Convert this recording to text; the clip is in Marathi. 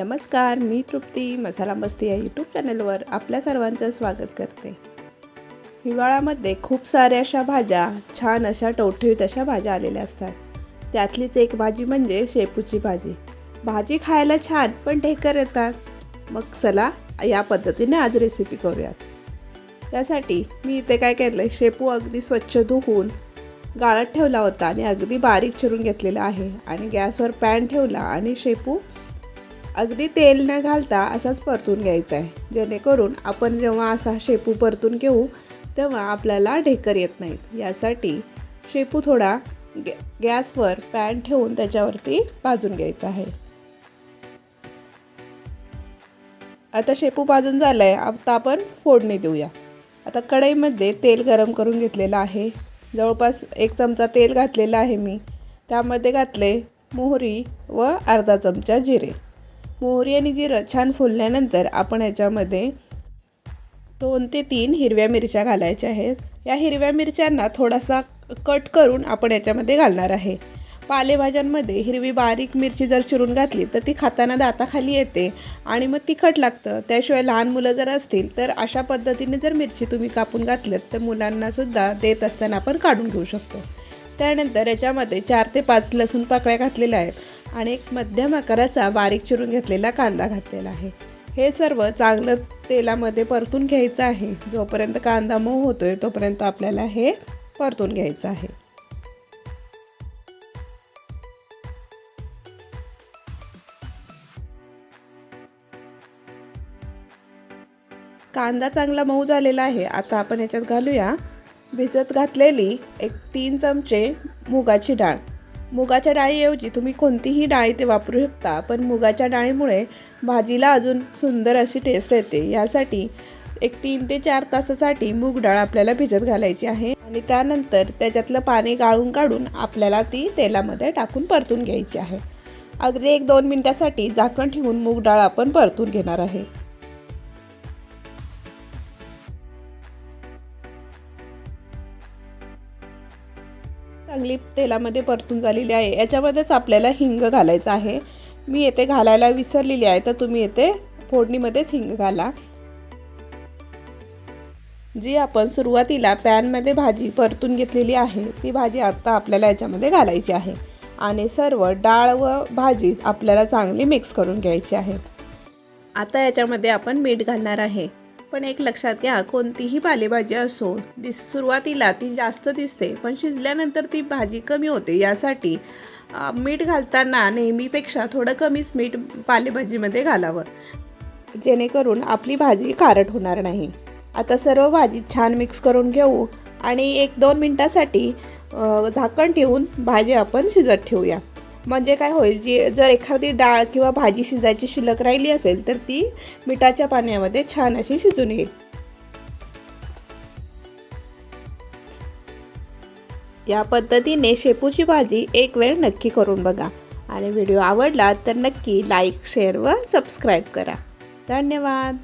नमस्कार मी तृप्ती मसाला मस्ती या यूट्यूब चॅनलवर आपल्या सर्वांचं स्वागत करते. हिवाळ्यामध्ये खूप साऱ्या अशा भाज्या छान अशा टवठवीत अशा भाज्या आलेल्या असतात. त्यातलीच एक भाजी म्हणजे शेपूची भाजी. भाजी खायला छान पण ढेकर येतात. मग चला या पद्धतीने आज रेसिपी करूयात. त्यासाठी मी इथे काय केलं शेपू अगदी स्वच्छ धुवून गाळत ठेवला होता आणि अगदी बारीक चिरून घेतलेला आहे. आणि गॅसवर पॅन ठेवला आणि शेपू अगदी तेल न घालता असाच परतून घ्यायचा आहे. जेणेकरून आपण जेव्हा असा शेपू परतून घेऊ तेव्हा आपल्याला ढेकर येत नाहीत. यासाठी शेपू थोडा गॅ गॅसवर पॅन ठेवून त्याच्यावरती भाजून घ्यायचा आहे. आता शेपू भाजून झाला आहे आता आपण फोडणी देऊया. आता कढईमध्ये तेल गरम करून घेतलेलं आहे. जवळपास एक चमचा तेल घातलेलं आहे मी. त्यामध्ये घातले मोहरी व अर्धा चमचा जिरे. मोहरी आणि जिरं छान फुलल्यानंतर आपण याच्यामध्ये दोन ते तीन हिरव्या मिरच्या घालायच्या आहेत. या हिरव्या मिरच्यांना थोडासा कट करून आपण याच्यामध्ये घालणार आहे. पालेभाज्यांमध्ये हिरवी बारीक मिरची जर चिरून घातली तर ती खाताना दाताखाली येते आणि मग तिखट लागतं. त्याशिवाय लहान मुलं जर असतील तर अशा पद्धतीने जर मिरची तुम्ही कापून घातल्यात तर मुलांनासुद्धा देत असताना आपण काढून घेऊ शकतो. त्यानंतर याच्यामध्ये चार ते पाच लसूण पाकळ्या घातलेल्या आहेत. आणि एक मध्यम आकाराचा बारीक चिरून घेतलेला कांदा घातलेला आहे. हे सर्व चांगलं तेलामध्ये परतून घ्यायचं आहे. जोपर्यंत कांदा मऊ होतो आहे तोपर्यंत आपल्याला हे परतून घ्यायचं आहे. कांदा चांगला मऊ झालेला आहे. आता आपण याच्यात घालूया. भिजत घातलेली एक तीन चमचे मुगाची डाळ. मुगाच्या डाळीऐवजी तुम्ही कोणतीही डाळी ते वापरू शकता पण मुगाच्या डाळीमुळे भाजीला अजून सुंदर अशी टेस्ट येते. यासाठी एक तीन ते चार तासासाठी मूग डाळ आपल्याला भिजत घालायची आहे आणि त्यानंतर त्याच्यातलं पाणी गाळून काढून आपल्याला ती तेलामध्ये टाकून परतून घ्यायची आहे. अगदी एक दोन मिनटासाठी झाकण ठेवून मूग डाळ आपण परतून घेणार आहे. चांगली तेलामध्ये परतून झालेली आहे. याच्यामध्येच आपल्याला हिंग घालायचं आहे. मी येथे घालायला विसरलेली आहे तर तुम्ही येथे फोडणीमध्येच हिंग घाला. जी आपण सुरुवातीला पॅनमध्ये भाजी परतून घेतलेली आहे ती भाजी आत्ता आपल्याला याच्यामध्ये घालायची आहे. आणि सर्व डाळ व भाजी आपल्याला चांगली मिक्स करून घ्यायची आहे आता याच्यामध्ये आपण मीठ घालणार आहे. पण एक लक्षात घ्या कोणतीही पालेभाजी असो दिस सुरुवातीला ती जास्त दिसते पण शिजल्यानंतर ती भाजी कमी होते. यासाठी मीठ घालताना नेहमीपेक्षा थोडं कमीच मीठ पालेभाजीमध्ये घालावं. जेणेकरून आपली भाजी खारट होणार नाही. आता सर्व भाजी छान मिक्स करून घेऊ आणि एक दोन मिनटासाठी झाकण ठेवून भाजी आपण शिजत ठेवूया. म्हणजे काय होईल जी जर एखादी डाळ किंवा भाजी शिजायची शिल्लक राहिली असेल तर ती मिठाच्या पाण्यामध्ये छान अशी शिजून येईल. या पद्धतीने शेपूची भाजी एक वेळ नक्की करून बघा. आणि व्हिडिओ आवडला तर नक्की लाईक शेअर व सबस्क्राईब करा. धन्यवाद!